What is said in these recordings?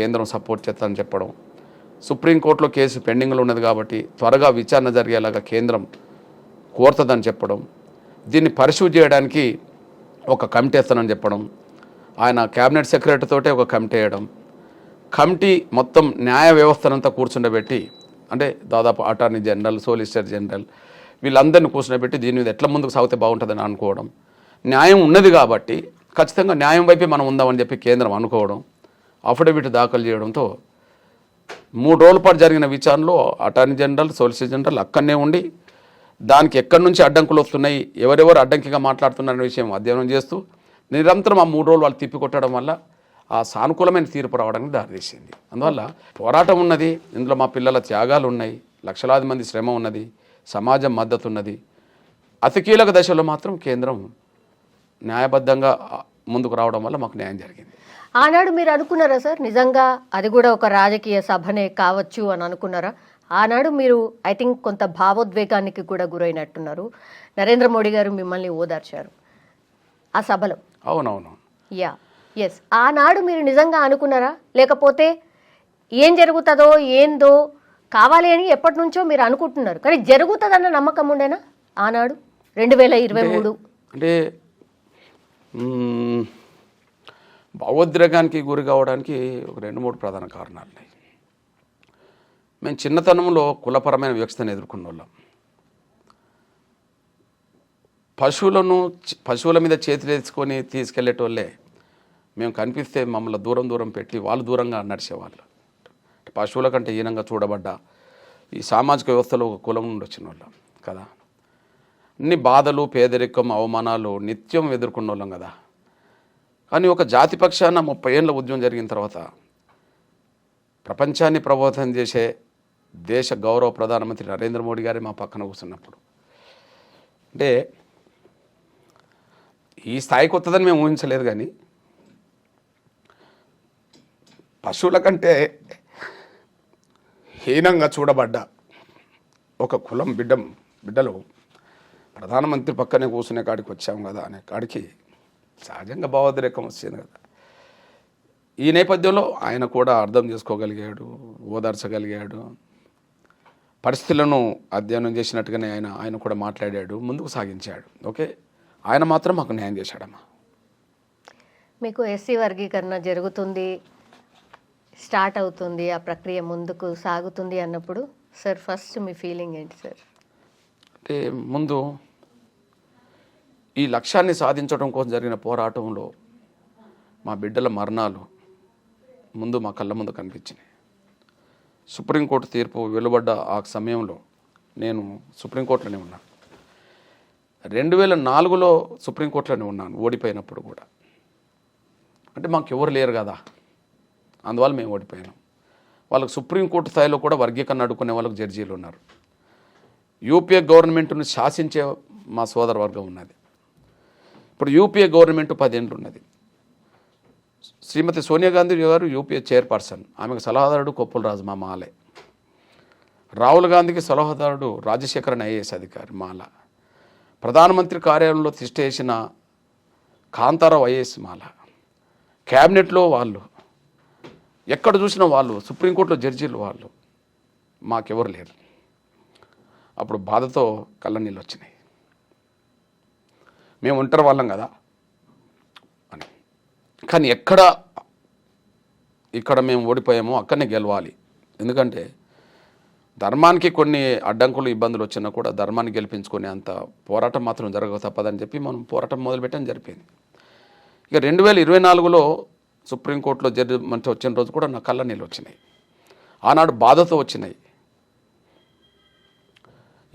కేంద్రం సపోర్ట్ చేస్తానని చెప్పడం. సుప్రీంకోర్టులో కేసు పెండింగ్లో ఉన్నది కాబట్టి త్వరగా విచారణ జరిగేలాగా కేంద్రం కోరుతుందని చెప్పడం. దీన్ని పరిశీలి చేయడానికి ఒక కమిటీ వేస్తానని చెప్పడం. ఆయన క్యాబినెట్ సెక్రటరీతోటే ఒక కమిటీ వేయడం. కమిటీ మొత్తం న్యాయ వ్యవస్థనంతా కూర్చుండబెట్టి అంటే దాదాపు అటార్నీ జనరల్ సోలిసిటర్ జనరల్ వీళ్ళందరినీ కూర్చుండబెట్టి దీని మీద ఎట్లా ముందుకు సాగితే బాగుంటుందని అనుకోవడం. న్యాయం ఉన్నది కాబట్టి ఖచ్చితంగా న్యాయం వైపే మనం ఉందామని చెప్పి కేంద్రం అనుకోవడం. అఫిడవిట్ దాఖలు చేయడంతో మూడు రోజుల పాటు జరిగిన విచారణలో అటార్నీ జనరల్ సోలిసిటర్ జనరల్ అక్కడనే ఉండి దానికి ఎక్కడి నుంచి అడ్డంకులు వస్తున్నాయి ఎవరెవరు అడ్డంకిగా మాట్లాడుతున్నారనే విషయం అధ్యయనం చేస్తూ నిరంతరం ఆ మూడు రోజులు వాళ్ళు తిప్పికొట్టడం వల్ల ఆ సానుకూలమైన తీర్పు రావడానికి దారితీసింది. అందువల్ల పోరాటం ఉన్నది ఇందులో మా పిల్లల త్యాగాలు ఉన్నాయి లక్షలాది మంది శ్రమ ఉన్నది సమాజం మద్దతు ఉన్నది. అతి కీలక దశలో మాత్రం కేంద్రం న్యాయబద్ధంగా ముందుకు రావడం వల్ల మాకు న్యాయం జరిగింది. ఆనాడు మీరు అనుకున్నారా సార్? నిజంగా అది కూడా ఒక రాజకీయ సభనే కావచ్చు అని అనుకున్నారా? ఆనాడు మీరు ఐ థింక్ కొంత భావోద్వేగానికి కూడా గురైనట్టున్నారు. నరేంద్ర మోడీ గారు మిమ్మల్ని ఓదార్చారు. ఆ సభలో. అవునవును. యా ఎస్ ఆనాడు మీరు నిజంగా అనుకున్నారా? లేకపోతే ఏం జరుగుతుందో ఏందో కావాలి అని ఎప్పటి నుంచో మీరు అనుకుంటున్నారు. కానీ జరుగుతుందన్న నమ్మకం ఉండేనా? ఆనాడు? రెండు వేల ఇరవై మూడు. అంటే భావోద్రేకానికి గురి కావడానికి ఒక రెండు మూడు ప్రధాన కారణాలు ఉన్నాయి. మేము చిన్నతనంలో కులపరమైన వ్యవస్థను ఎదుర్కొన్న వాళ్ళం పశువులను పశువుల మీద చేతులు వేసుకొని తీసుకెళ్ళేటోళ్ళే మేము కనిపిస్తే మమ్మల్ని దూరం దూరం పెట్టి వాళ్ళు దూరంగా నడిచేవాళ్ళు. పశువుల కంటే హీనంగా చూడబడ్డ ఈ సామాజిక వ్యవస్థలో ఒక కులం నుండి వచ్చిన వాళ్ళం కదా? అన్ని బాధలు పేదరికం అవమానాలు నిత్యం ఎదుర్కొన్న వాళ్ళం కదా. కానీ ఒక జాతి పక్షాన ముప్పై ఏళ్ళ ఉద్యమం జరిగిన తర్వాత ప్రపంచాన్ని ప్రభావితం చేసే దేశ గౌరవ ప్రధానమంత్రి నరేంద్ర మోడీ గారే మా పక్కన కూర్చున్నప్పుడు. అంటే ఈ స్థాయికి వస్తుందని మేము ఊహించలేదు కానీ పశువుల కంటే హీనంగా చూడబడ్డ ఒక కులం బిడ్డ బిడ్డలు ప్రధానమంత్రి పక్కనే కూర్చునే కాడికి వచ్చాం కదా అనే కాడికి సహజంగా భావోద్రేకం వచ్చింది కదా. ఈ నేపథ్యంలో ఆయన కూడా అర్థం చేసుకోగలిగాడు ఓదార్చగలిగాడు. పరిస్థితులను అధ్యయనం చేసినట్టుగానే ఆయన ఆయన కూడా మాట్లాడాడు ముందుకు సాగించాడు. ఓకే? ఆయన మాత్రం మాకు న్యాయం చేశాడమ్మా. మీకు ఎస్సీ వర్గీకరణ జరుగుతుంది స్టార్ట్ అవుతుంది ఆ ప్రక్రియ ముందుకు సాగుతుంది అన్నప్పుడు సార్ ఫస్ట్ మీ ఫీలింగ్ ఏంటి సార్? అంటే ముందు ఈ లక్ష్యాన్ని సాధించడం కోసం జరిగిన పోరాటంలో మా బిడ్డల మరణాలు ముందు మా కళ్ళ ముందు కనిపించినాయి. సుప్రీంకోర్టు తీర్పు వెలువడ్డ ఆ సమయంలో నేను సుప్రీంకోర్టులోనే ఉన్నాను. రెండు వేల నాలుగులో సుప్రీంకోర్టులోనే ఉన్నాను ఓడిపోయినప్పుడు కూడా. అంటే మాకు ఎవరు లేరు కదా. అందువల్ల మేము ఓడిపోయాం వాళ్ళకి సుప్రీంకోర్టు స్థాయిలో కూడా వర్గీకరణ అడుక్కునే వాళ్ళకి జడ్జీలు ఉన్నారు. యూపీఏ గవర్నమెంట్ను శాసించే మా సోదర వర్గం ఉన్నది. ఇప్పుడు యూపీఏ గవర్నమెంట్ పదేళ్ళు ఉన్నది శ్రీమతి సోనియా గాంధీ గారు యూపీఏ చైర్పర్సన్. ఆమెకు సలహాదారుడు కొప్పుల రాజు మా మాలే. రాహుల్ గాంధీకి సలహాదారుడు రాజశేఖరన్ ఐఏఎస్ అధికారి మాల. ప్రధానమంత్రి కార్యాలయంలో తిష్టేసిన కాంతారావు ఐఏఎస్ మాల. క్యాబినెట్లో వాళ్ళు ఎక్కడ చూసినా వాళ్ళు సుప్రీంకోర్టులో జడ్జీలు వాళ్ళు మాకెవరు లేరు. అప్పుడు బాధతో కళ్ళ నీళ్ళు వచ్చినాయి. మేము ఒంటరి వాళ్ళం కదా అని. కానీ ఎక్కడ ఇక్కడ మేము ఓడిపోయామో అక్కడనే గెలవాలి. ఎందుకంటే ధర్మానికి కొన్ని అడ్డంకులు ఇబ్బందులు వచ్చినా కూడా ధర్మాన్ని గెలిపించుకునే అంత పోరాటం మాత్రం జరగక తప్పదని చెప్పి మనం పోరాటం మొదలుపెట్టడం జరిపింది. ఇక రెండు వేల ఇరవై నాలుగులో సుప్రీంకోర్టులో జడ్జిమెంట్ వచ్చిన రోజు కూడా నా కళ్ళ నీళ్ళు వచ్చినాయి. ఆనాడు బాధతో వచ్చినాయి.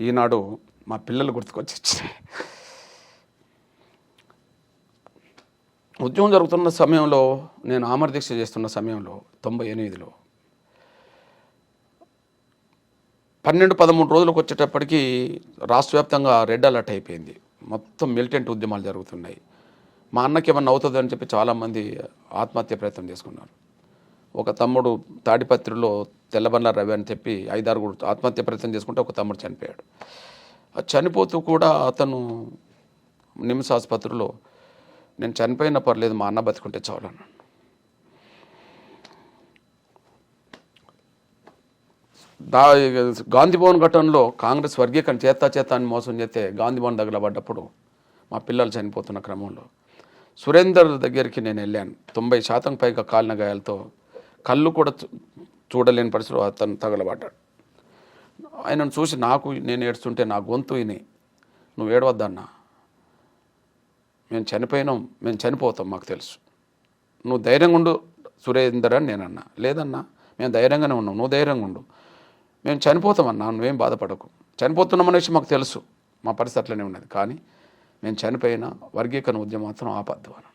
ఈనాడు మా పిల్లలు గుర్తుకొచ్చి వచ్చినాయి. ఉద్యమం జరుగుతున్న సమయంలో నేను ఆమర దీక్ష చేస్తున్న సమయంలో తొంభై ఎనిమిదిలో పన్నెండు పదమూడు రోజులకు వచ్చేటప్పటికి రాష్ట్ర వ్యాప్తంగా రెడ్ అలర్ట్ అయిపోయింది. మొత్తం మిలిటెంట్ ఉద్యమాలు జరుగుతున్నాయి. మా అన్నకి ఏమన్నా అవుతుందని చెప్పి చాలామంది ఆత్మహత్య ప్రయత్నం చేసుకున్నారు. ఒక తమ్ముడు తాడిపత్రిలో తెల్లబండ్ల రవి అని చెప్పి ఐదారుగురు ఆత్మహత్య ప్రయత్నం చేసుకుంటే ఒక తమ్ముడు చనిపోయాడు. చనిపోతూ కూడా అతను నిమ్స్ ఆసుపత్రిలో నేను చనిపోయినా పర్లేదు మా అన్న బతుకుంటే చాలు అన్నాడు. దా గాంధీ భవన్ ఘటనలో కాంగ్రెస్ వర్గీకరణ చేత్తా చేత్తా అని మోసం చేస్తే గాంధీ భవన్ దగ్గర పడ్డప్పుడు మా పిల్లలు చనిపోతున్న క్రమంలో. సురేందర్ దగ్గరికి నేను వెళ్ళాను. తొంభై శాతం పైగా కాలిన గాయాలతో కళ్ళు కూడా చూడలేని పరిస్థితిలో అతను తగలబడ్డాడు. ఆయనను చూసి నాకు నేను ఏడుస్తుంటే నా గొంతు విని నువ్వు ఏడవద్దన్నా మేము చనిపోయినాం మేము చనిపోతాం మాకు తెలుసు. నువ్వు ధైర్యంగా ఉండు సురేందర్ అని నేను అన్నా లేదన్నా మేము ధైర్యంగానే ఉన్నాం. నువ్వు ధైర్యంగా ఉండు. మేము చనిపోతామన్నా నువ్వేం బాధపడకు. చనిపోతున్నాం అనే విషయం మాకు తెలుసు. మా పరిస్థితి అట్లనే ఉన్నది. కానీ మేము చనిపోయిన వర్గీకరణ ఉద్యమం మాత్రం ఆపద్దు అని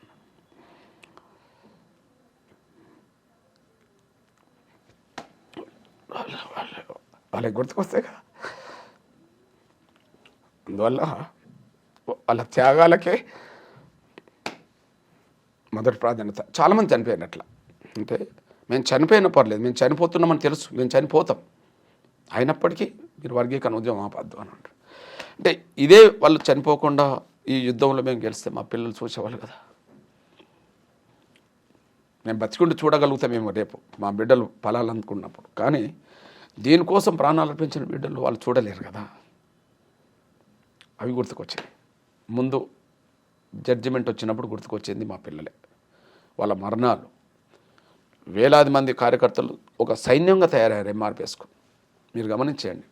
వాళ్ళకి గుర్తుకొస్తాయి కదా. అందువల్ల వాళ్ళ త్యాగాలకే మొదటి ప్రాధాన్యత. చాలామంది చనిపోయారు అట్లా. అంటే మేము చనిపోయినా పర్లేదు మేము చనిపోతున్నామని తెలుసు మేము చనిపోతాం. అయినప్పటికీ మీరు వర్గీకరణ ఉద్యమం ఆపద్దు అని అంటారు. అంటే ఇదే వాళ్ళు చనిపోకుండా ఈ యుద్ధంలో మేము గెలిస్తే మా పిల్లలు చూసేవాళ్ళు కదా. మేము బతికుండి చూడగలుగుతామేమో రేపు మా బిడ్డలు ఫలాలనుకున్నప్పుడు కానీ దీనికోసం ప్రాణాలు అర్పించిన బిడ్డలు వాళ్ళు చూడలేరు కదా. అవి గుర్తుకొచ్చాయి. ముందు జడ్జిమెంట్ వచ్చినప్పుడు గుర్తుకొచ్చింది మా పిల్లలే. వాళ్ళ మరణాలు. వేలాది మంది కార్యకర్తలు ఒక సైన్యంగా తయారయ్యారు ఎంఆర్పిఎస్కు మీరు గమనించండి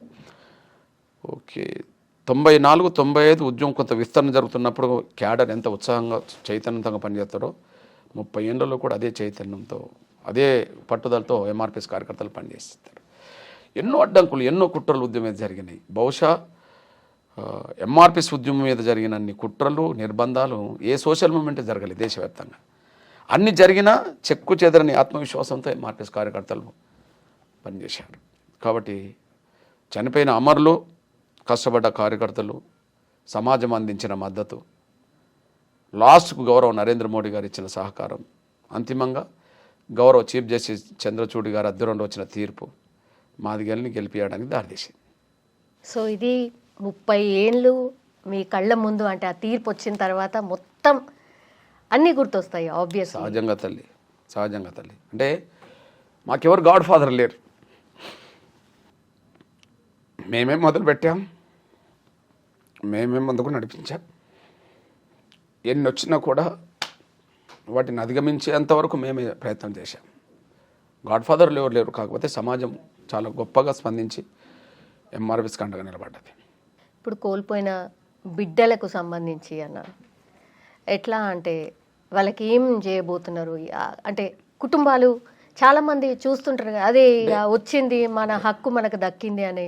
ఓకే. తొంభై నాలుగు తొంభై ఐదు ఉద్యమం కొంత విస్తరణ జరుగుతున్నప్పుడు క్యాడర్ ఎంత ఉత్సాహంగా చైతన్యంతో పనిచేస్తారో ముప్పై ఏళ్ళలో కూడా అదే చైతన్యంతో అదే పట్టుదలతో ఎంఆర్పిఎస్ కార్యకర్తలు పనిచేస్తారు. ఎన్నో అడ్డంకులు ఎన్నో కుట్రలు ఉద్యమం జరిగినాయి. బహుశా ఎంఆర్పిస్ ఉద్యమం మీద జరిగిన అన్ని కుట్రలు నిర్బంధాలు ఏ సోషల్ మూమెంట్ జరగలేదు దేశవ్యాప్తంగా. అన్ని జరిగినా చెక్కు చెదరని ఆత్మవిశ్వాసంతో ఎంఆర్పిఎస్ కార్యకర్తలు పనిచేశారు. కాబట్టి చనిపోయిన అమరులు కష్టపడ్డ కార్యకర్తలు సమాజం అందించిన మద్దతు లాస్ట్కు గౌరవ నరేంద్ర మోడీ గారు ఇచ్చిన సహకారం అంతిమంగా గౌరవ చీఫ్ జస్టిస్ చంద్రచూడి గారు అద్దెరంలో వచ్చిన తీర్పు మాదిగల్ని గెలిపించడానికి దారితీసింది. సో ఇది ముప్పై ఏళ్ళు మీ కళ్ళ ముందు అంటే ఆ తీర్పు వచ్చిన తర్వాత మొత్తం అన్నీ గుర్తొస్తాయి ఆబ్వియస్ సహజంగా తల్లి సహజంగా తల్లి. అంటే మాకెవరు గాడ్ ఫాదర్ లేరు. మేమేం మొదలు పెట్టాం? మేమేం ముందుకు నడిపించాం? ఎన్ని వచ్చినా కూడా వాటిని అధిగమించేంతవరకు మేమే ప్రయత్నం చేశాం. గాడ్ ఫాదర్లు ఎవరు లేరు కాకపోతే సమాజం చాలా గొప్పగా స్పందించి ఎంఆర్ఎస్ కండగా నిలబడ్డది. ఇప్పుడు కోల్పోయిన బిడ్డలకు సంబంధించి అన్నారు ఎట్లా అంటే వాళ్ళకి ఏం చేయబోతున్నారు అంటే కుటుంబాలు చాలామంది చూస్తుంటారు కదా అదే ఇక వచ్చింది మన హక్కు మనకు దక్కింది అనే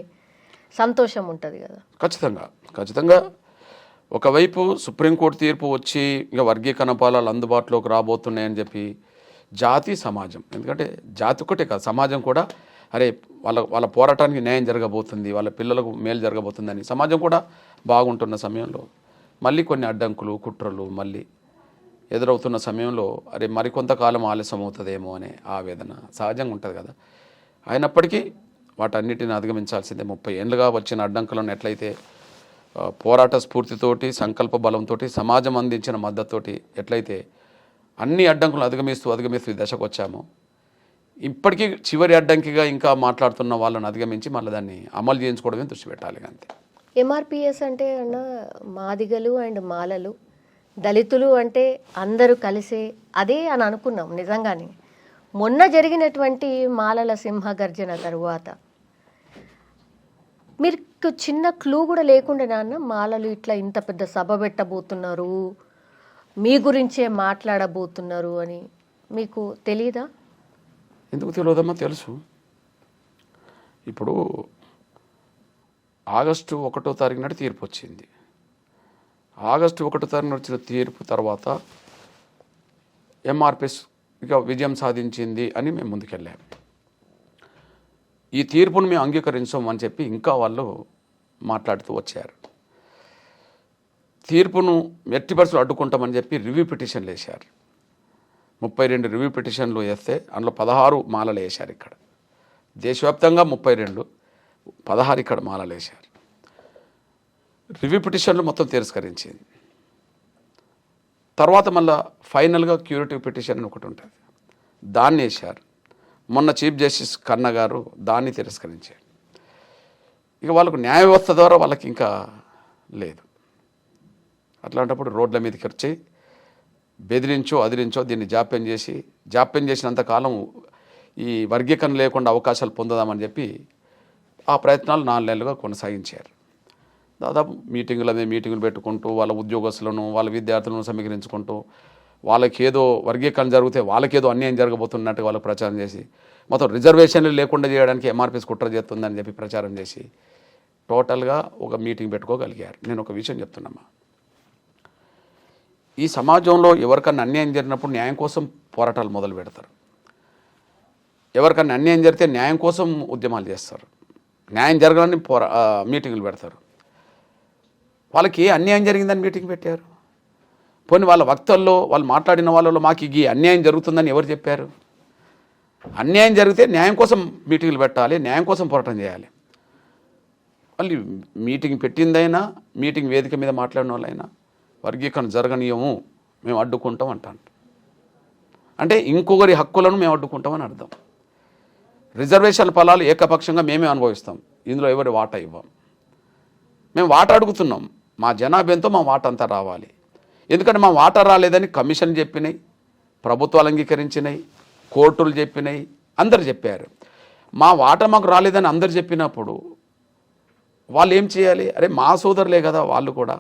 సంతోషం ఉంటుంది కదా. ఖచ్చితంగా ఖచ్చితంగా. ఒకవైపు సుప్రీంకోర్టు తీర్పు వచ్చి ఇంకా వర్గీకరణ పాలాలు అందుబాటులోకి రాబోతున్నాయని చెప్పి జాతి సమాజం ఎందుకంటే జాతి ఒకటే కాదు సమాజం కూడా అరే వాళ్ళ వాళ్ళ పోరాటానికి న్యాయం జరగబోతుంది వాళ్ళ పిల్లలకు మేలు జరగబోతుందని సమాజం కూడా బాగుంటున్న సమయంలో మళ్ళీ కొన్ని అడ్డంకులు కుట్రలు మళ్ళీ ఎదురవుతున్న సమయంలో అరే మరికొంతకాలం ఆలస్యం అవుతుందేమో అనే ఆవేదన సహజంగా ఉంటుంది కదా. అయినప్పటికీ వాటన్నిటిని అధిగమించాల్సిందే. ముప్పై ఏళ్ళుగా వచ్చిన అడ్డంకులను ఎట్లయితే పోరాట స్ఫూర్తితోటి సంకల్ప బలంతో సమాజం అందించిన మద్దతుతోటి ఎట్లయితే అన్ని అడ్డంకులను అధిగమిస్తూ అధిగమిస్తూ ఈ దశకు వచ్చామో ఇప్పటికీ చివరి అడ్డంకిగా ఇంకా మాట్లాడుతున్న వాళ్ళని అధిగమించి మళ్ళీ దాన్ని అమలు చేయించుకోవడమే దృష్టి పెట్టాలి అంతే. ఎంఆర్పిఎస్ అంటే అన్న మాదిగలు అండ్ మాలలు దళితులు అంటే అందరూ కలిసే అదే అని అనుకున్నాం నిజంగానే. మొన్న జరిగినటువంటి మాలల సింహ గర్జన తరువాత మీకు చిన్న క్లూ కూడా లేకుండా నాన్న మాలలు ఇట్లా ఇంత పెద్ద సభ పెట్టబోతున్నారు మీ గురించే మాట్లాడబోతున్నారు అని మీకు తెలీదా? ఎందుకు తెలియదమ్మా తెలుసు. ఇప్పుడు ఆగస్టు ఒకటో తారీఖు నాడు తీర్పు వచ్చింది. ఆగస్టు ఒకటో తారీఖున వచ్చిన తీర్పు తర్వాత ఎంఆర్పిఎస్ ఇక విజయం సాధించింది అని మేము ముందుకెళ్ళాము ఈ తీర్పును మేము అంగీకరించాం అని చెప్పి ఇంకా వాళ్ళు మాట్లాడుతూ వచ్చారు. తీర్పును ఎట్టి పరిస్థితులు అడ్డుకుంటామని చెప్పి రివ్యూ పిటిషన్లు వేశారు. ముప్పై రెండు రివ్యూ పిటిషన్లు వేస్తే అందులో పదహారు మాలలు వేశారు ఇక్కడ. దేశవ్యాప్తంగా ముప్పై రెండు పదహారు ఇక్కడ మాలలు వేశారు. రివ్యూ పిటిషన్లు మొత్తం తిరస్కరించింది. తర్వాత మళ్ళీ ఫైనల్గా క్యూరిటివ్ పిటిషన్ అని ఒకటి ఉంటుంది. దాన్ని వేశారు. మొన్న చీఫ్ జస్టిస్ కన్న గారు దాన్ని తిరస్కరించారు. ఇక వాళ్ళకు న్యాయ వ్యవస్థ ద్వారా వాళ్ళకి ఇంకా లేదు. అట్లాంటప్పుడు రోడ్ల మీదకి వచ్చి బెదిరించో అదిరించో దీన్ని జాప్యం చేసి జాప్యం చేసినంత కాలం ఈ వర్గీకరణ లేకుండా అవకాశాలు పొందదామని చెప్పి ఆ ప్రయత్నాలు నాలుగు నెలలుగా కొనసాగించారు. దాదాపు మీటింగుల మీద మీటింగులు పెట్టుకుంటూ వాళ్ళ ఉద్యోగస్తులను వాళ్ళ విద్యార్థులను సమీకరించుకుంటూ వాళ్ళకేదో వర్గీకరణ జరిగితే వాళ్ళకేదో అన్యాయం జరగబోతున్నట్టు వాళ్ళకి ప్రచారం చేసి మొత్తం రిజర్వేషన్లు లేకుండా చేయడానికి ఎంఆర్పీస్ కుట్ర చేస్తుందని చెప్పి ప్రచారం చేసి టోటల్గా ఒక మీటింగ్ పెట్టుకోగలిగారు. నేను ఒక విషయం చెప్తున్నామా ఈ సమాజంలో ఎవరికన్నా అన్యాయం జరిగినప్పుడు న్యాయం కోసం పోరాటాలు మొదలు పెడతారు. ఎవరికన్నా అన్యాయం జరిగితే న్యాయం కోసం ఉద్యమాలు చేస్తారు. న్యాయం జరగాలని పోరా మీటింగ్లు మీటింగులు పెడతారు. వాళ్ళకి ఏ అన్యాయం జరిగిందని మీటింగ్ పెట్టారు? పోనీ వాళ్ళ వక్తల్లో వాళ్ళు మాట్లాడిన వాళ్ళలో మాకు ఈ అన్యాయం జరుగుతుందని ఎవరు చెప్పారు? అన్యాయం జరిగితే న్యాయం కోసం మీటింగులు పెట్టాలి న్యాయం కోసం పోరాటం చేయాలి. మళ్ళీ మీటింగ్ పెట్టిందైనా మీటింగ్ వేదిక మీద మాట్లాడిన వాళ్ళైనా వర్గీకరణ జరగనీయము మేము అడ్డుకుంటాం అంటాను. అంటే ఇంకొకరి హక్కులను మేము అడ్డుకుంటామని అర్థం. రిజర్వేషన్ ఫలాలు ఏకపక్షంగా మేమే అనుభవిస్తాం. ఇందులో ఎవరి వాటా ఇవ్వం? మేము వాటా అడుగుతున్నాం. మా జనాభాతో మా వాట అంతా రావాలి. ఎందుకంటే మా వాటా రాలేదని కమిషన్ చెప్పినాయి ప్రభుత్వాలు అంగీకరించినాయి కోర్టులు చెప్పినాయి అందరు చెప్పారు. మా వాటా మాకు రాలేదని అందరు చెప్పినప్పుడు వాళ్ళు ఏం చేయాలి? అరే మా సోదరులే కదా వాళ్ళు కూడా.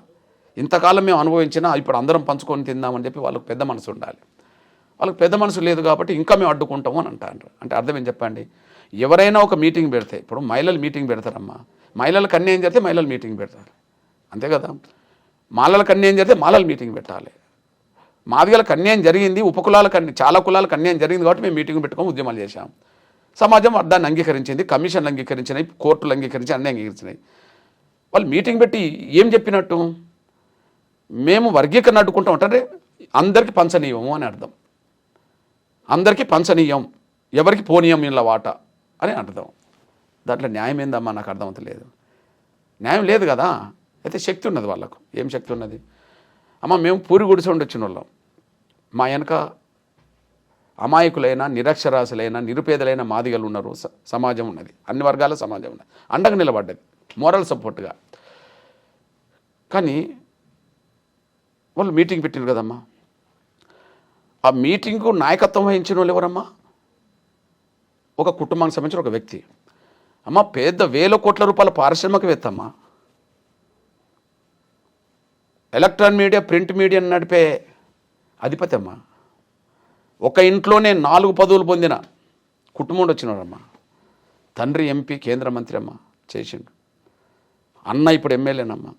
ఇంతకాలం మేము అనుభవించినా ఇప్పుడు అందరం పంచుకొని తిందామని చెప్పి వాళ్ళకి పెద్ద మనసు ఉండాలి. వాళ్ళకి పెద్ద మనసు లేదు కాబట్టి ఇంకా మేము అడ్డుకుంటాము అని అంటారు. అంటే అర్థం ఏం చెప్పండి? ఎవరైనా ఒక మీటింగ్ పెడితే ఇప్పుడు మహిళలు మీటింగ్ పెడతారమ్మా. మహిళలకు అన్యాయం చేస్తే మహిళలు మీటింగ్ పెడతారు. అంతే కదా? మాలలకు అన్యాయం జరిగితే మాలలు మీటింగ్ పెట్టాలి. మాదిగలకు అన్యాయం జరిగింది? ఉపకులాలకు అన్ని చాలా కులాలకు అన్యాయం జరిగింది కాబట్టి మేము మీటింగ్ పెట్టుకొని ఉద్యమాలు చేశాం. సమాజం దాన్ని అంగీకరించింది కమిషన్లు అంగీకరించినాయి కోర్టులు అంగీకరించి అన్నీ అంగీకరించినాయి. వాళ్ళు మీటింగ్ పెట్టి ఏం చెప్పినట్టు? మేము వర్గీకరణ అడ్డుకుంటాం అంటే అందరికీ పంచనీయము అని అర్థం. అందరికీ పంచనీయం ఎవరికి పోనీయం ఇలా వాట అని అర్థం. దాంట్లో న్యాయం ఏందమ్మా? నాకు అర్థమవుతలేదు. న్యాయం లేదు కదా? అయితే శక్తి ఉన్నది వాళ్ళకు. ఏం శక్తి ఉన్నది? అమ్మ మేము పూరి గుడిసె వచ్చిన వాళ్ళం. మా వెనక అమాయకులైన నిరక్షరాశులైన నిరుపేదలైన మాదిగలు ఉన్నారు స- సమాజం ఉన్నది. అన్ని వర్గాల సమాజం ఉన్నది. అండగా నిలబడ్డది. మోరల్ సపోర్ట్గా. కానీ వాళ్ళు మీటింగ్ పెట్టినారు కదమ్మా. ఆ మీటింగ్కు నాయకత్వం వహించిన వాళ్ళు ఎవరమ్మా? ఒక కుటుంబానికి సంబంధించిన ఒక వ్యక్తి. అమ్మ పెద్ద వేల కోట్ల రూపాయల పారిశ్రామికవేత్త అమ్మా. ఎలక్ట్రాన్ మీడియా ప్రింట్ మీడియా నడిపే అధిపతి అమ్మా. ఒక ఇంట్లోనే నాలుగు పదవులు పొందిన కుటుంబం వచ్చినారమ్మా తండ్రి ఎంపీ కేంద్ర మంత్రి అమ్మ చేసిండు. అన్న ఇప్పుడు ఎమ్మెల్యేనమ్మా.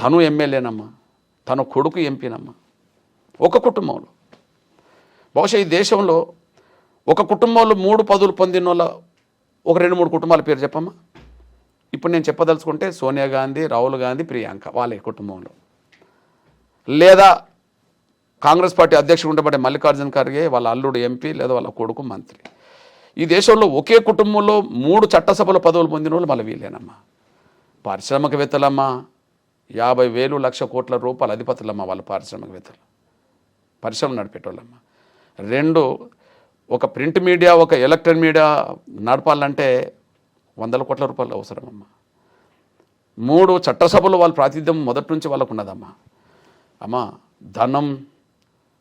తను ఎమ్మెల్యేనమ్మా తన కొడుకు ఎంపీనమ్మా ఒక కుటుంబంలో. బహుశా ఈ దేశంలో ఒక కుటుంబంలో మూడు పదులు పొందిన వాళ్ళ ఒక రెండు మూడు కుటుంబాల పేరు చెప్పమ్మా. ఇప్పుడు నేను చెప్పదలుచుకుంటే సోనియా గాంధీ రాహుల్ గాంధీ ప్రియాంక వాళ్ళ కుటుంబంలో. లేదా కాంగ్రెస్ పార్టీ అధ్యక్షుడు ఉండబడే మల్లికార్జున ఖర్గే వాళ్ళ అల్లుడు ఎంపీ లేదా వాళ్ళ కొడుకు మంత్రి. ఈ దేశంలో ఒకే కుటుంబంలో మూడు చట్టసభల పదవులు పొందిన వాళ్ళు మళ్ళీ వీళ్ళేనమ్మా. పారిశ్రామికవేత్తలమ్మా యాభై వేలు లక్ష కోట్ల రూపాయల అధిపతులమ్మ వాళ్ళ పారిశ్రామికవేత్తలు. పరిశ్రమ నడిపేటోళ్ళమ్మ. రెండు ఒక ప్రింట్ మీడియా ఒక ఎలక్ట్రానిక్ మీడియా నడపాలంటే వందల కోట్ల రూపాయలు అవసరమమ్మా. మూడు చట్టసభలు వాళ్ళ ప్రాతిధ్యం మొదటి నుంచి వాళ్ళకు ఉన్నదమ్మా. అమ్మా ధనం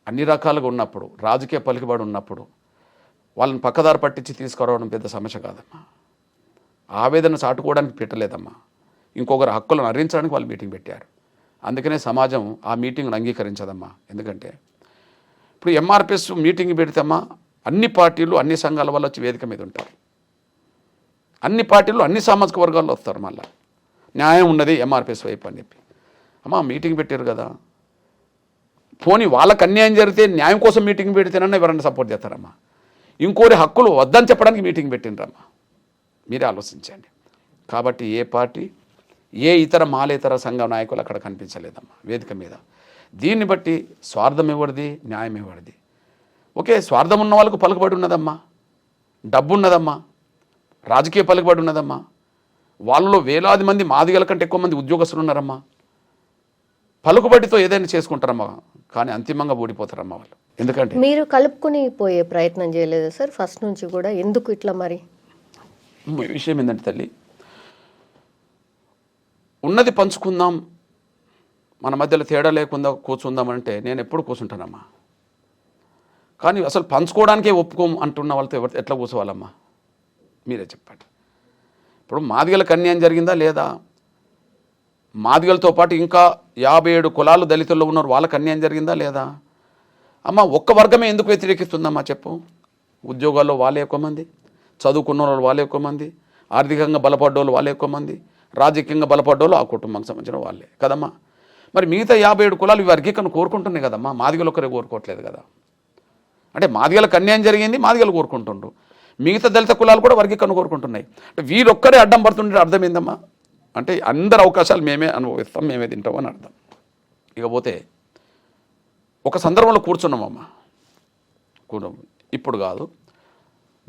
అన్ని రకాలుగా ఉన్నప్పుడు రాజకీయ పలికిబడి ఉన్నప్పుడు వాళ్ళని పక్కదారి పట్టించి తీసుకురావడం పెద్ద సమస్య కాదమ్మా. ఆవేదన చాటుకోవడానికి పెట్టలేదమ్మా. ఇంకొకరి హక్కులను అరించడానికి వాళ్ళు మీటింగ్ పెట్టారు. అందుకనే సమాజం ఆ మీటింగ్ను అంగీకరించదమ్మా. ఎందుకంటే ఇప్పుడు ఎంఆర్పిఎస్ మీటింగ్ పెడితేమ్మా అన్ని పార్టీలు అన్ని సంఘాల వల్ల వచ్చి వేదిక మీద ఉంటారు. అన్ని పార్టీలు అన్ని సామాజిక వర్గాల్లో వస్తారు మళ్ళీ. న్యాయం ఉన్నది ఎంఆర్పిఎస్ వైపు అని చెప్పి. అమ్మా మీటింగ్ పెట్టారు కదా. పోనీ వాళ్ళకి అన్యాయం జరిగితే న్యాయం కోసం మీటింగ్ పెడితేనన్నా ఎవరన్నా సపోర్ట్ చేస్తారమ్మా. ఇంకోరి హక్కులు వద్దని చెప్పడానికి మీటింగ్ పెట్టిండ్రమ్మా. మీరే ఆలోచించండి. కాబట్టి ఏ పార్టీ ఏ ఇతర మాలేతర సంఘ నాయకులు అక్కడ కనిపించలేదమ్మా వేదిక మీద. దీన్ని బట్టి స్వార్థం ఎవరిది? న్యాయం ఎవరిది? ఓకే స్వార్థం ఉన్న వాళ్ళకు పలుకుబడి ఉన్నదమ్మా డబ్బు ఉన్నదమ్మా రాజకీయ పలుకుబడి ఉన్నదమ్మా. వాళ్ళలో వేలాది మంది మాదిగల కంటే ఎక్కువ మంది ఉద్యోగస్తులు ఉన్నారమ్మా. పలుకుబడితో ఏదైనా చేసుకుంటారమ్మా కానీ అంతిమంగా ఓడిపోతారమ్మా వాళ్ళు. ఎందుకంటే మీరు కలుపుకుని పోయే ప్రయత్నం చేయలేదు సార్? ఫస్ట్ నుంచి కూడా ఎందుకు ఇట్లా మరి? విషయం ఏంటంటే తల్లి ఉన్నది పంచుకుందాం. మన మధ్యలో తేడా లేకుండా కూర్చుందాం అంటే నేను ఎప్పుడు కూర్చుంటానమ్మా. కానీ అసలు పంచుకోవడానికే ఒప్పుకోం అంటున్న వాళ్ళతో ఎవరు ఎట్లా కూర్చోవాలమ్మా? మీరే చెప్పండి. ఇప్పుడు మాదిగలకు అన్యాయం జరిగిందా లేదా? మాదిగలతో పాటు ఇంకా యాభై ఏడు కులాలు దళితుల్లో ఉన్నారు వాళ్ళకి అన్యాయం జరిగిందా లేదా? అమ్మ ఒక్క వర్గమే ఎందుకు వ్యతిరేకిస్తుందమ్మా చెప్పు. ఉద్యోగాల్లో వాళ్ళే ఎక్కువ మంది చదువుకున్న వాళ్ళు వాళ్ళే ఎక్కువ మంది ఆర్థికంగా బలపడ్డోళ్ళు వాళ్ళే ఎక్కువ మంది రాజకీయంగా బలపడ్డోళ్ళు ఆ కుటుంబానికి సంబంధించిన వాళ్ళే. కదమ్మా? మరి మిగతా యాభై ఏడు కులాలు ఈ వర్గీకరణ కోరుకుంటున్నాయి కదమ్మా? మాదిగలు ఒక్కరే కోరుకోవట్లేదు కదా. అంటే మాదిగలకు అన్యాయం జరిగింది మాదిగలు కోరుకుంటుండ్రు. మిగతా దళిత కులాలు కూడా వర్గీకరణ కోరుకుంటున్నాయి. అంటే వీరొక్కరే అడ్డం పడుతుంటే అర్థం ఏందమ్మా అంటే అందరి అవకాశాలు మేమే అనుభవిస్తాం మేమే తింటాం అని అర్థం. ఇకపోతే ఒక సందర్భంలో కూర్చున్నామమ్మా. కూర్చో ఇప్పుడు కాదు.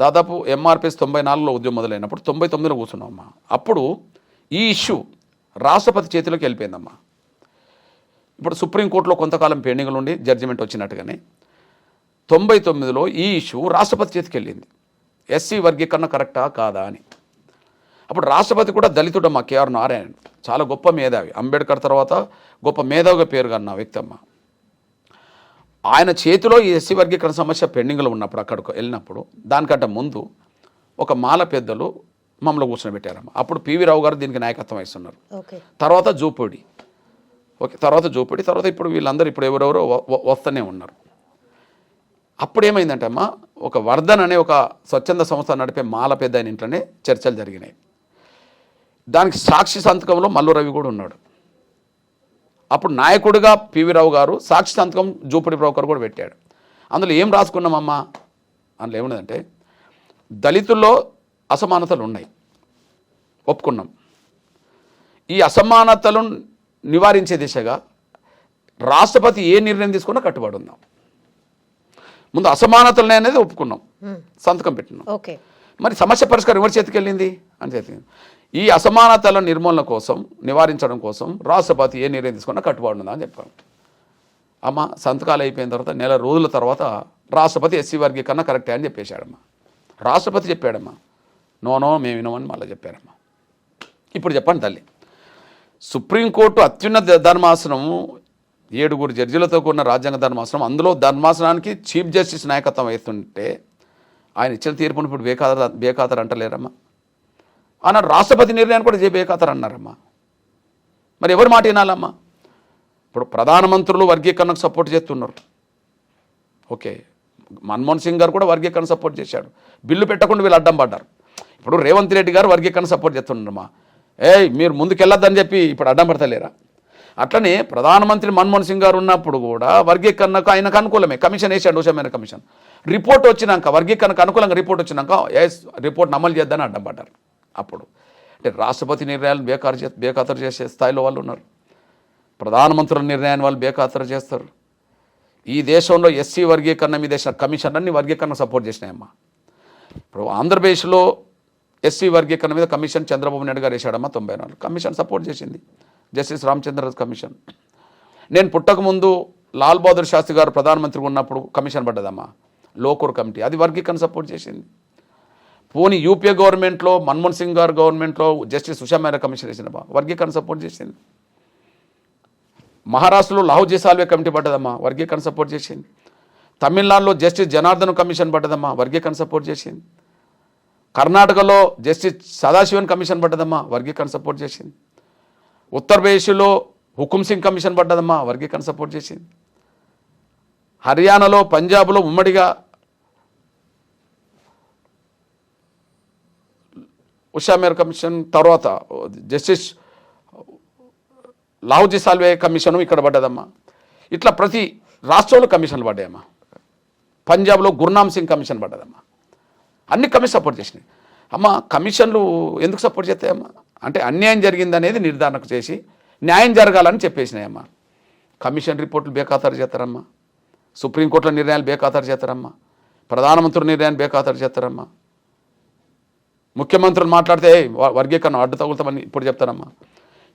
దాదాపు ఎంఆర్పిఎస్ తొంభై నాలుగులో ఉద్యమం మొదలైనప్పుడు తొంభై తొమ్మిదిలో కూర్చున్నామమ్మా. అప్పుడు ఈ ఇష్యూ రాష్ట్రపతి చేతిలోకి వెళ్ళిపోయిందమ్మా. ఇప్పుడు సుప్రీంకోర్టులో కొంతకాలం పెండింగ్లు ఉండి జడ్జిమెంట్ వచ్చినట్టుగానే తొంభై తొమ్మిదిలో ఈ ఇష్యూ రాష్ట్రపతి చేతికి వెళ్ళింది. ఎస్సీ వర్గీకరణ కరెక్టా కాదా అని. అప్పుడు రాష్ట్రపతి కూడా దళితుడు దళితుడమ్మ కేఆర్ నారాయణ. చాలా గొప్ప మేధావి. అంబేద్కర్ తర్వాత గొప్ప మేధావిగా పేరుగా అన్న వ్యక్తి అమ్మ ఆయన చేతిలో ఈ ఎస్సీ వర్గీకరణ సమస్య పెండింగ్లో ఉన్నప్పుడు అక్కడికి వెళ్ళినప్పుడు దానికంటే ముందు ఒక మాల పెద్దలు మమ్మల్ని కూర్చోబెట్టారమ్మ అప్పుడు పివి రావు గారు దీనికి నాయకత్వం వహిస్తున్నారు ఓకే. తర్వాత జూపూడి. ఓకే తర్వాత జూపూడి తర్వాత ఇప్పుడు వీళ్ళందరూ ఇప్పుడు ఎవరెవరో వస్తూనే ఉన్నారు. అప్పుడు ఏమైందంటే అమ్మా ఒక వర్ధన్ అనే ఒక స్వచ్ఛంద సంస్థ నడిపే మాల పెద్ద ఆయన ఇంట్లోనే చర్చలు జరిగినాయి. దానికి సాక్షి సంతకంలో మల్లు రవి కూడా ఉన్నాడు. అప్పుడు నాయకుడిగా పివి రావు గారు సాక్షి సంతకం జూపూడి బ్రోకర్ కూడా పెట్టాడు. అందులో ఏం రాసుకున్నామమ్మా? అందులో ఏమున్నదంటే దళితుల్లో అసమానతలు ఉన్నాయి ఒప్పుకున్నాం. ఈ అసమానతలను నివారించే దిశగా రాష్ట్రపతి ఏ నిర్ణయం తీసుకున్నా కట్టుబడి ఉన్నాం. ముందు అసమానతలు అనేది ఒప్పుకున్నాం. సంతకం పెట్టినాం. ఓకే. మరి సమస్య పరిష్కారం ఎవరి చేతికి వెళ్ళింది? అని చేతికి ఈ అసమానతల నిర్మూలన కోసం నివారించడం కోసం రాష్ట్రపతి ఏ నిర్ణయం తీసుకున్నా కట్టుబడి ఉందా అని చెప్పాను అమ్మ సంతకాలు అయిపోయిన తర్వాత నెల రోజుల తర్వాత రాష్ట్రపతి ఎస్సీ వర్గీకరణ కరెక్టే అని చెప్పేశాడమ్మా. రాష్ట్రపతి చెప్పాడమ్మా. నో నో మేము వినమని మళ్ళీ చెప్పారమ్మా. ఇప్పుడు చెప్పండి తల్లి. సుప్రీంకోర్టు అత్యున్నత ధర్మాసనం ఏడుగురు జడ్జీలతో కూడిన రాజ్యాంగ ధర్మాసనం అందులో ధర్మాసనానికి చీఫ్ జస్టిస్ నాయకత్వం వహిస్తుంటే ఆయన ఇచ్చిన తీర్పును ఇప్పుడు బేఖాతరు బేఖాతర్ అంటలేరమ్మా. అన్నాడు రాష్ట్రపతి నిర్ణయాన్ని కూడా చే బేఖాతరు అన్నారమ్మా. మరి ఎవరి మాట వినాలమ్మా? ఇప్పుడు ప్రధానమంత్రులు వర్గీకరణకు సపోర్ట్ చేస్తున్నారు. ఓకే మన్మోహన్ సింగ్ గారు కూడా వర్గీకరణ సపోర్ట్ చేశాడు. బిల్లు పెట్టకుండా వీళ్ళు అడ్డం పడ్డారు. ఇప్పుడు రేవంత్ రెడ్డి గారు వర్గీకరణ సపోర్ట్ చేస్తున్నారమ్మా ఏయ్ మీరు ముందుకెళ్ళొద్దని చెప్పి ఇప్పుడు అడ్డం పడతలేరా? అట్లనే ప్రధానమంత్రి మన్మోహన్ సింగ్ గారు ఉన్నప్పుడు కూడా వర్గీకరణకు ఆయనకు అనుకూలమే. కమిషన్ వేసాడు ఉషమైన కమిషన్. రిపోర్ట్ వచ్చినాక వర్గీకరణకు అనుకూలంగా రిపోర్ట్ వచ్చినాక ఎస్ రిపోర్ట్ అమలు చేద్దని అడ్డం పడ్డారు. అప్పుడు అంటే రాష్ట్రపతి నిర్ణయాలు బేకారు చే బేఖాతరు చేసే స్థాయిలో వాళ్ళు ఉన్నారు. ప్రధానమంత్రుల నిర్ణయాన్ని వాళ్ళు బేఖాతరు చేస్తారు. ఈ దేశంలో ఎస్సీ వర్గీకరణ మీద వేసిన కమిషన్ అన్ని వర్గీకరణ సపోర్ట్ చేసినాయమ్మా. ఇప్పుడు ఆంధ్రప్రదేశ్లో ఎస్సీ వర్గీకరణ మీద కమిషన్ చంద్రబాబు నాయుడు గారు వేశాడమ్మా తొంభై నాలుగు కమిషన్ సపోర్ట్ చేసింది. Justice Ramachandra commission. నేను పుట్టకముందు లాల్ బహదూర్ శాస్త్రి గారు ప్రధానమంత్రిగా ఉన్నప్పుడు కమిషన్ పడ్డదమ్మా. లోకూర్ కమిటీ. అది వర్గీకరణ సపోర్ట్ చేసింది. పోనీ యూపీఏ గవర్నమెంట్లో మన్మోహన్ సింగ్ గారు గవర్నమెంట్లో జస్టిస్ ఉషా కమిషన్ వేసిందమ్మా వర్గీకరణ సపోర్ట్ చేసింది. మహారాష్ట్రలో లాహుజీ సాల్వే కమిటీ పడ్డదమ్మా. వర్గీకరణ సపోర్ట్ చేసింది. తమిళనాడులో జస్టిస్ జనార్దన్ కమిషన్ పడ్డదమ్మా. వర్గీకరణ సపోర్ట్ చేసింది. కర్ణాటకలో జస్టిస్ సదాశివన్ కమిషన్ పడ్డదమ్మా వర్గీకరణ సపోర్ట్ చేసింది. ఉత్తరప్రదేశ్లో హుకుమ్ సింగ్ కమిషన్ పడ్డదమ్మా వర్గీకరణ సపోర్ట్ చేసింది. హర్యానాలో పంజాబ్లో ఉమ్మడిగా ఉషా మేర్ కమిషన్ తర్వాత జస్టిస్ లాహుజీ సాల్వే కమిషన్ ఇక్కడ పడ్డదమ్మా. ఇట్లా ప్రతి రాష్ట్రంలో కమిషన్లు పడ్డాయమ్మా. పంజాబ్లో గుర్నామ్ సింగ్ కమిషన్ పడ్డదమ్మా. అన్ని కమిషన్ సపోర్ట్ చేసినాయి అమ్మ కమిషన్లు ఎందుకు సపోర్ట్ చేస్తాయమ్మా? అంటే అన్యాయం జరిగింది అనేది నిర్ధారణకు చేసి న్యాయం జరగాలని చెప్పేసినాయమ్మా. కమిషన్ రిపోర్టులు బేఖాతరు చేస్తారమ్మా. సుప్రీంకోర్టుల నిర్ణయాలు బేఖాతరు చేస్తారమ్మా. ప్రధానమంత్రి నిర్ణయాన్ని బేఖాతరు చేస్తారమ్మా. ముఖ్యమంత్రులు మాట్లాడితే వర్గీకరణ అడ్డు తగులుతామని ఇప్పుడు చెప్తారమ్మా.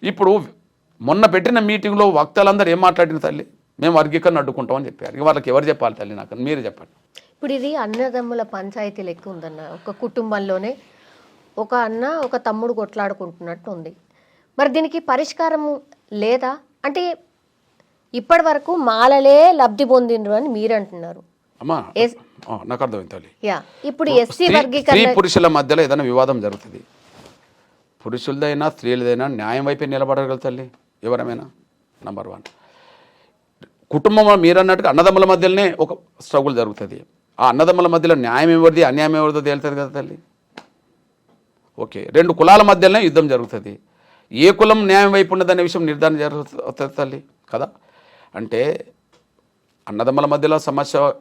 ఇప్పుడు మొన్న పెట్టిన మీటింగ్లో వక్తలందరూ ఏం మాట్లాడిన తల్లి? మేము వర్గీకరణ అడ్డుకుంటామని చెప్పారు. ఇక వాళ్ళకి ఎవరు చెప్పాలి తల్లి నాకు? మీరే చెప్పండి. ఇప్పుడు ఇది అన్నదమ్ముల పంచాయతీ లెక్క ఉందన్న ఒక కుటుంబంలోనే ఒక అన్న ఒక తమ్ముడు కొట్లాడుకుంటున్నట్టు ఉంది మరి దీనికి పరిష్కారం లేదా? అంటే ఇప్పటి వరకు మాలలే లబ్ధి పొందిండ్రు అని మీరు అంటున్నారు అమ్మా నాకు అర్థమైంది తల్లి. యా ఇప్పుడు ఎస్సీ స్త్రీ వర్గీకరణ పురుషుల మధ్యలో ఏదైనా వివాదం జరుగుతుంది. పురుషులదైనా స్త్రీలదైనా న్యాయం వైపే నిలబడగల తల్లి ఎవరమైనా? నంబర్ వన్ కుటుంబం మీరు అన్నట్టుగా అన్నదమ్ముల మధ్యలోనే ఒక స్ట్రగుల్ జరుగుతుంది. ఆ అన్నదమ్ముల మధ్యలో న్యాయం ఎవరిది అన్యాయం ఎవరిదో తేలుతుంది కదా తల్లి. ఓకే రెండు కులాల మధ్యలోనే యుద్ధం జరుగుతుంది. ఏ కులం న్యాయం వైపు ఉన్నదనే విషయం నిర్ధారణ జరుగుతుంది తల్లి కదా? అంటే అన్నదమ్ముల మధ్యలో సమస్య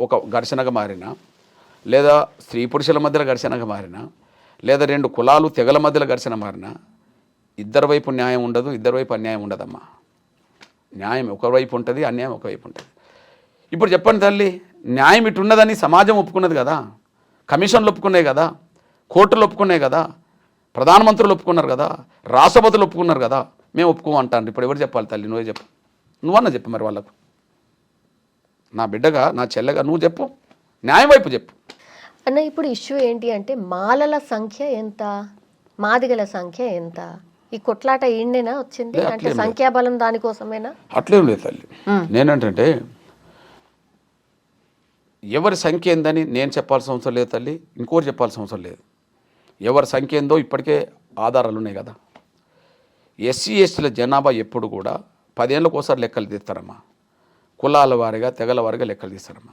ఒక ఘర్షణగా మారినా లేదా స్త్రీ పురుషుల మధ్యలో ఘర్షణగా మారినా లేదా రెండు కులాలు తెగల మధ్యలో ఘర్షణ మారినా ఇద్దరి వైపు న్యాయం ఉండదు ఇద్దరి వైపు అన్యాయం ఉండదమ్మా. న్యాయం ఒకవైపు ఉంటుంది అన్యాయం ఒకవైపు ఉంటుంది. ఇప్పుడు చెప్పండి తల్లి న్యాయం ఇటు ఉన్నదని సమాజం ఒప్పుకున్నది కదా కమిషన్లు ఒప్పుకున్నాయి కదా కోర్టులు ఒప్పుకున్నాయి కదా ప్రధానమంత్రులు ఒప్పుకున్నారు కదా రాష్ట్రపతులు ఒప్పుకున్నారు కదా మేము ఒప్పుకోమంటాను ఇప్పుడు ఎవరు చెప్పాలి తల్లి నువ్వే చెప్పు. నువ్వన్నా చెప్పు మరి వాళ్ళకు. నా బిడ్డగా నా చెల్లెగా నువ్వు చెప్పు న్యాయం వైపు చెప్పు. అన్న ఇప్పుడు ఇష్యూ ఏంటి అంటే మాలల సంఖ్య ఎంత? మాదిగల సంఖ్య ఎంత? ఈ కొట్లాట ఈయననేనా వచ్చింది? అంటే. సంఖ్యాబలం దానికోసమేనా? అట్లేం లేదు తల్లి. నేనంటే ఎవరి సంఖ్య ఏందని నేను చెప్పాల్సిన అవసరం లేదు తల్లి ఇంకోటి చెప్పాల్సిన అవసరం లేదు. ఎవరి సంఖ్య ఏందో ఇప్పటికే ఆధారాలు ఉన్నాయి కదా. ఎస్సీ ఎస్టీల జనాభా ఎప్పుడు కూడా పదేళ్ళకు ఒకసారి లెక్కలు తీస్తారమ్మా. కులాల వారిగా తెగల వారిగా లెక్కలు తీస్తారమ్మా.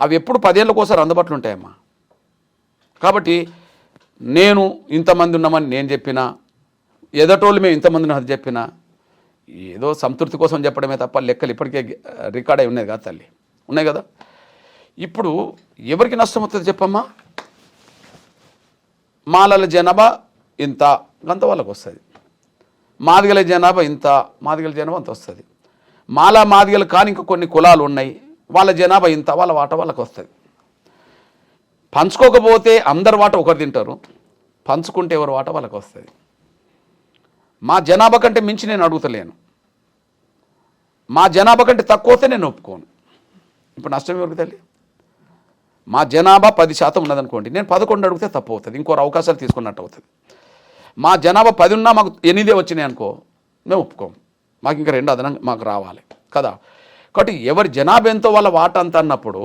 అవి ఎప్పుడు పదేళ్ళకు ఒకసారి అందుబాటులో ఉంటాయమ్మా. కాబట్టి నేను ఇంతమంది ఉన్నామని నేను చెప్పినా ఎదటోళ్ళు మేము ఇంతమంది ఉన్నది చెప్పినా ఏదో సంతృప్తి కోసం చెప్పడమే తప్ప లెక్కలు ఇప్పటికే రికార్డ్ అయి ఉన్నాయి కదా తల్లి. ఉన్నాయి కదా? ఇప్పుడు ఎవరికి నష్టం అవుతుంది చెప్పమ్మా? మాలల జనాభా ఇంత అంత వాళ్ళకు వస్తుంది. మాదిగల జనాభా ఇంత మాదిగల జనాభా అంత వస్తుంది. మాల మాదిగలు కాని ఇంకా కొన్ని కులాలు ఉన్నాయి వాళ్ళ జనాభా ఇంత వాళ్ళ వాట వాళ్ళకి వస్తుంది. పంచుకోకపోతే అందరు వాట ఒకరు తింటారు పంచుకుంటే ఎవరు వాట వాళ్ళకి వస్తుంది. మా జనాభా కంటే మించి నేను అడుగుతలేను. మా జనాభా కంటే తక్కువ వస్తే నేను ఒప్పుకోను. ఇప్పుడు నష్టం ఎవరికి తల్లి? మా జనాభా పది శాతం ఉన్నదనుకోండి నేను పదకొండు అడిగితే తప్పు అవుతుంది ఇంకో అవకాశాలు తీసుకున్నట్టు అవుతుంది. మా జనాభా పది ఉన్నా మాకు ఎనిమిదే వచ్చినాయి అనుకో మేము ఒప్పుకోం. మాకు ఇంకా రెండు అదనంగా మాకు రావాలి కదా? కాబట్టి ఎవరి జనాభా ఎంతో వాళ్ళ వాట అంత అన్నప్పుడు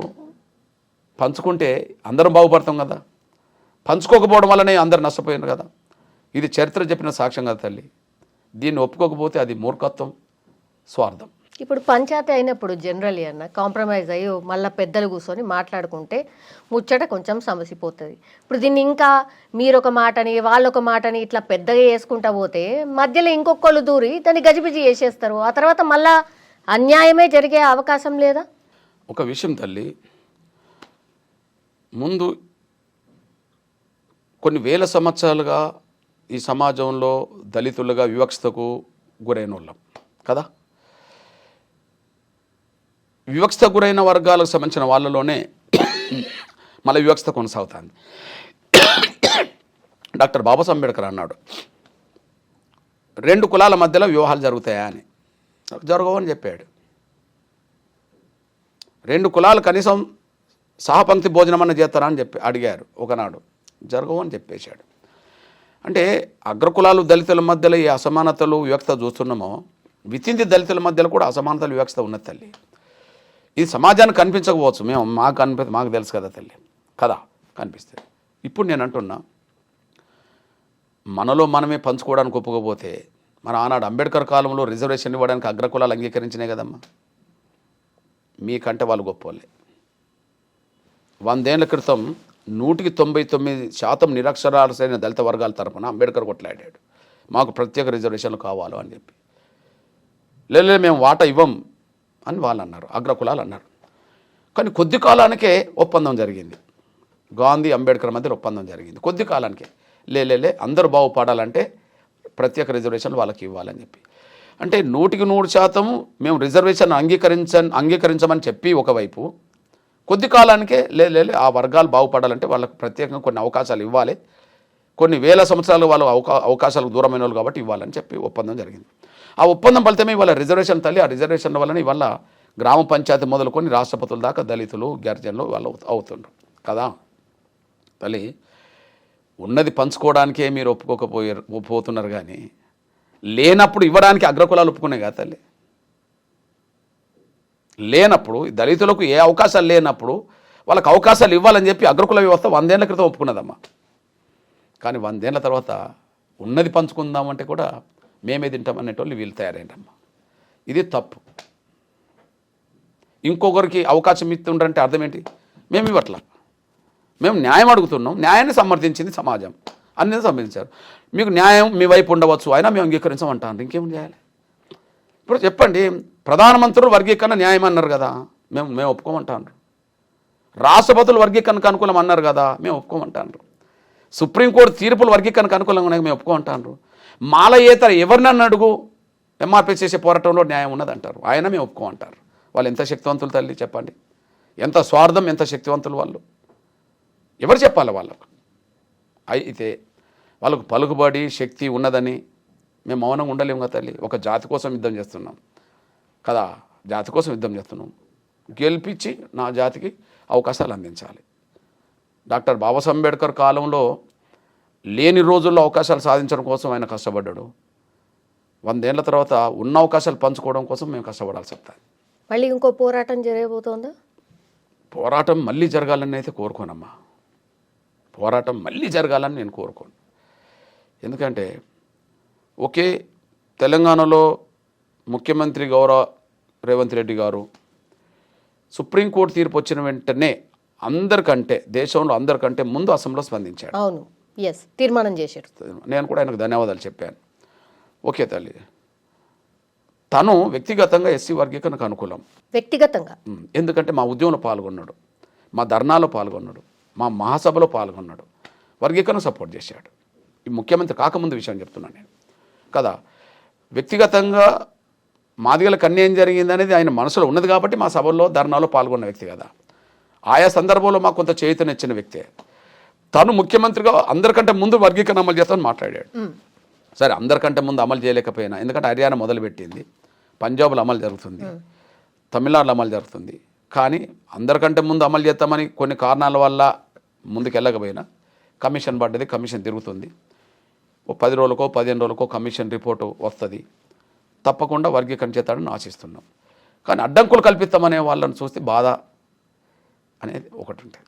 పంచుకుంటే అందరం బాగుపడతాం కదా? పంచుకోకపోవడం వల్లనే అందరు నష్టపోయారు కదా? ఇది చరిత్ర చెప్పిన సాక్ష్యం కదా తల్లి. దీన్ని ఒప్పుకోకపోతే అది మూర్ఖత్వం స్వార్థం. ఇప్పుడు పంచాయతీ అయినప్పుడు జనరలీ అన్న కాంప్రమైజ్ అయ్యి మళ్ళీ పెద్దలు కూర్చొని మాట్లాడుకుంటే ముచ్చట కొంచెం సమసిపోతుంది. ఇప్పుడు దీన్ని ఇంకా మీరు ఒక మాటని వాళ్ళు ఒక మాటని ఇట్లా పెద్దగా చేసుకుంటా పోతే మధ్యలో ఇంకొకళ్ళు దూరి దాన్ని గజిబిజి చేసేస్తారు. ఆ తర్వాత మళ్ళా అన్యాయమే జరిగే అవకాశం లేదా? ఒక విషయం తల్లి ముందు కొన్ని వేల సంవత్సరాలుగా ఈ సమాజంలో దళితులుగా వివక్షతకు గురైన వాళ్ళం కదా? వివక్షత గురైన వర్గాలకు సంబంధించిన వాళ్ళలోనే మళ్ళీ వివక్షత కొనసాగుతుంది. డాక్టర్ బాబాసాహెబ్ అంబేద్కర్ అన్నాడు రెండు కులాల మధ్యలో వివాహాలు జరుగుతాయా అని. జరగవని చెప్పాడు. రెండు కులాలు కనీసం సహపంక్తి భోజనం అన్న చేస్తారా అని చెప్పి అడిగారు ఒకనాడు. జరగవు అని చెప్పేశాడు. అంటే అగ్రకులాలు దళితుల మధ్యలో ఈ అసమానతలు వివక్షత చూస్తున్నామో వితింది దళితుల మధ్యలో కూడా అసమానతలు వివక్షత ఉన్నది తల్లి. ఇది సమాజానికి కనిపించకపోవచ్చు. మేము మాకు కనిపి మాకు తెలుసు కదా తల్లి. కదా కనిపిస్తుంది ఇప్పుడు నేను అంటున్నా మనలో మనమే పంచుకోవడానికి ఒప్పుకోపోతే మన ఆనాడు అంబేద్కర్ కాలంలో రిజర్వేషన్ ఇవ్వడానికి అగ్రకులాలు అంగీకరించినాయి కదమ్మా. మీకంటే వాళ్ళు గొప్పవాళ్ళే. వందేళ్ళ క్రితం నూటికి తొంభై తొమ్మిది శాతం నిరక్షరాలైన దళిత వర్గాల తరపున అంబేద్కర్ కొట్లాడాడు. మాకు ప్రత్యేక రిజర్వేషన్లు కావాలి అని చెప్పి. లేదు మేము వాటా ఇవ్వం. అని వాళ్ళు అన్నారు అగ్రకులాలు అన్నారు కానీ కొద్ది కాలానికే ఒప్పందం జరిగింది. గాంధీ అంబేద్కర్ మధ్య ఒప్పందం జరిగింది. కొద్ది కాలానికే. లేలేలే అందరూ బాగుపడాలంటే ప్రత్యేక రిజర్వేషన్లు వాళ్ళకి ఇవ్వాలని చెప్పి. అంటే నూటికి నూరు శాతం మేము రిజర్వేషన్ అంగీకరించ అంగీకరించమని చెప్పి ఒకవైపు కొద్ది కాలానికే లే లే, ఆ వర్గాలు బాగుపడాలంటే వాళ్ళకి ప్రత్యేకంగా కొన్ని అవకాశాలు ఇవ్వాలి. కొన్ని వేల సంవత్సరాలు వాళ్ళు అవకా అవకాశాలకు దూరమైన వాళ్ళు కాబట్టి ఇవ్వాలని చెప్పి ఒప్పందం జరిగింది. ఆ ఒప్పందం ఫలితమే ఇవాళ రిజర్వేషన్ తల్లి ఆ రిజర్వేషన్ల వలన ఇవాళ గ్రామ పంచాయతీ మొదలుకొని రాష్ట్రపతుల దాకా దళితులు గిరిజనులు వాళ్ళు అవుతుండ్రు. కదా? తల్లి ఉన్నది పంచుకోవడానికే మీరు ఒప్పుకోకపోయారు పోతున్నారు కానీ లేనప్పుడు ఇవ్వడానికి అగ్రకులాలు ఒప్పుకునే కదా తల్లి? లేనప్పుడు దళితులకు ఏ అవకాశాలు లేనప్పుడు వాళ్ళకి అవకాశాలు ఇవ్వాలని చెప్పి అగ్రకుల వ్యవస్థ వందేళ్ళ క్రితం ఒప్పుకున్నదమ్మా. కానీ వందేళ్ళ తర్వాత ఉన్నది పంచుకుందామంటే కూడా మేమే తింటాం తింటామనేటోళ్ళు వీళ్ళు తయారైందమ్మా ఇది తప్పు. ఇంకొకరికి అవకాశం ఇస్తుండంటే అర్థం ఏంటి మేము ఇవ్వట్లా. మేము న్యాయం అడుగుతున్నాం. న్యాయాన్ని సమర్థించింది సమాజం. అన్నీ సమర్థించారు. మీకు న్యాయం మీ వైపు ఉండవచ్చు. అయినా మేము అంగీకరించమంటాను ఇంకేం చేయాలి? ఇప్పుడు చెప్పండి ప్రధానమంత్రులు వర్గీకరణ న్యాయం అన్నారు కదా మేము మేము ఒప్పుకోమంటాను రాష్ట్రపతులు వర్గీకరణకు అనుకూలం అన్నారు కదా మేము ఒప్పుకోమంటాను సుప్రీంకోర్టు తీర్పులు వర్గీకరణకు అనుకూలంగా మేము ఒప్పుకోమంటాను మాలయేతర ఎవరినన్ను అడుగు. ఎంఆర్పీ చేసే పోరాటంలో న్యాయం ఉన్నదంటారు. ఆయన మేము ఒప్పుకోమంటారు. వాళ్ళు ఎంత శక్తివంతులు తల్లి చెప్పండి. ఎంత స్వార్థం ఎంత శక్తివంతులు వాళ్ళు. ఎవరు చెప్పాలి వాళ్ళకు? అయితే వాళ్ళకు పలుకుబడి శక్తి ఉన్నదని మేము మౌనంగా ఉండలేము కదా తల్లి. ఒక జాతి కోసం యుద్ధం చేస్తున్నాం. కదా జాతి కోసం యుద్ధం చేస్తున్నాం. గెలిపించి నా జాతికి అవకాశాలు అందించాలి. డాక్టర్ బాబాసాహెబ్ అంబేద్కర్ కాలంలో లేని రోజుల్లో అవకాశాలు సాధించడం కోసం ఆయన కష్టపడ్డాడు. వందేళ్ళ తర్వాత ఉన్న అవకాశాలు పంచుకోవడం కోసం మేము కష్టపడాల్సి వస్తుంది. మళ్ళీ ఇంకో పోరాటం జరగబోతోందా? పోరాటం మళ్ళీ జరగాలని అయితే కోరుకోనమ్మా. పోరాటం మళ్ళీ జరగాలని నేను కోరుకోను. ఎందుకంటే ఒకే తెలంగాణలో ముఖ్యమంత్రి గౌరవ రేవంత్ రెడ్డి గారు సుప్రీంకోర్టు తీర్పు వచ్చిన వెంటనే అందరికంటే దేశంలో అందరికంటే ముందు అసెంబ్లీలో స్పందించాడు. అవును. ఎస్ తీర్మానం చేశారు. నేను కూడా ఆయనకు ధన్యవాదాలు చెప్పాను. ఓకే తల్లి. తను వ్యక్తిగతంగా ఎస్సీ వర్గీకరణకు అనుకూలం. వ్యక్తిగతంగా? ఎందుకంటే మా ఉద్యమంలో పాల్గొన్నాడు. మా ధర్నాలో పాల్గొన్నాడు. మా మహాసభలో పాల్గొన్నాడు. వర్గీకరణ సపోర్ట్ చేశాడు. ఈ ముఖ్యమంత్రి కాకముందు విషయం చెప్తున్నాను నేను. కదా వ్యక్తిగతంగా మాదిగలకు అన్యాయం జరిగింది అనేది ఆయన మనసులో ఉన్నది కాబట్టి మా సభల్లో ధర్నాలో పాల్గొన్న వ్యక్తి కదా. ఆయా సందర్భంలో మాకు కొంత చేయుతనిచ్చిన వ్యక్తే. తను ముఖ్యమంత్రిగా అందరికంటే ముందు వర్గీకరణ అమలు చేస్తామని మాట్లాడాడు. సరే అందరికంటే ముందు అమలు చేయలేకపోయినా ఎందుకంటే హర్యానా మొదలుపెట్టింది. పంజాబ్లో అమలు జరుగుతుంది. తమిళనాడులో అమలు జరుగుతుంది. కానీ అందరికంటే ముందు అమలు చేస్తామని కొన్ని కారణాల వల్ల ముందుకు వెళ్ళకపోయినా కమిషన్ పడ్డది కమిషన్ తిరుగుతుంది. ఓ పది రోజులకో పదిహేను రోజులకో కమిషన్ రిపోర్టు వస్తుంది. తప్పకుండా వర్గీకరణ చేస్తాడని ఆశిస్తున్నాం. కానీ అడ్డంకులు కల్పిస్తామనే వాళ్ళని చూస్తే బాధ అనేది ఒకటి ఉంటుంది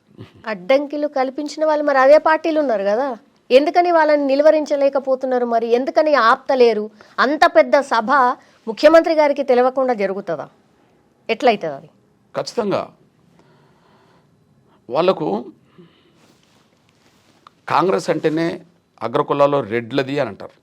అడ్డంకిలు కల్పించిన వాళ్ళు మరి అదే పార్టీలు ఉన్నారు కదా. ఎందుకని వాళ్ళని నిలువరించలేకపోతున్నారు మరి? ఎందుకని ఆప్తలేరు? అంత పెద్ద సభ ముఖ్యమంత్రి గారికి తెలియకుండా జరుగుతుందా? ఎట్లయితుంది అది? ఖచ్చితంగా. వాళ్ళకు కాంగ్రెస్ అంటేనే అగ్రకులాల్లో రెడ్లది అని అంటారు.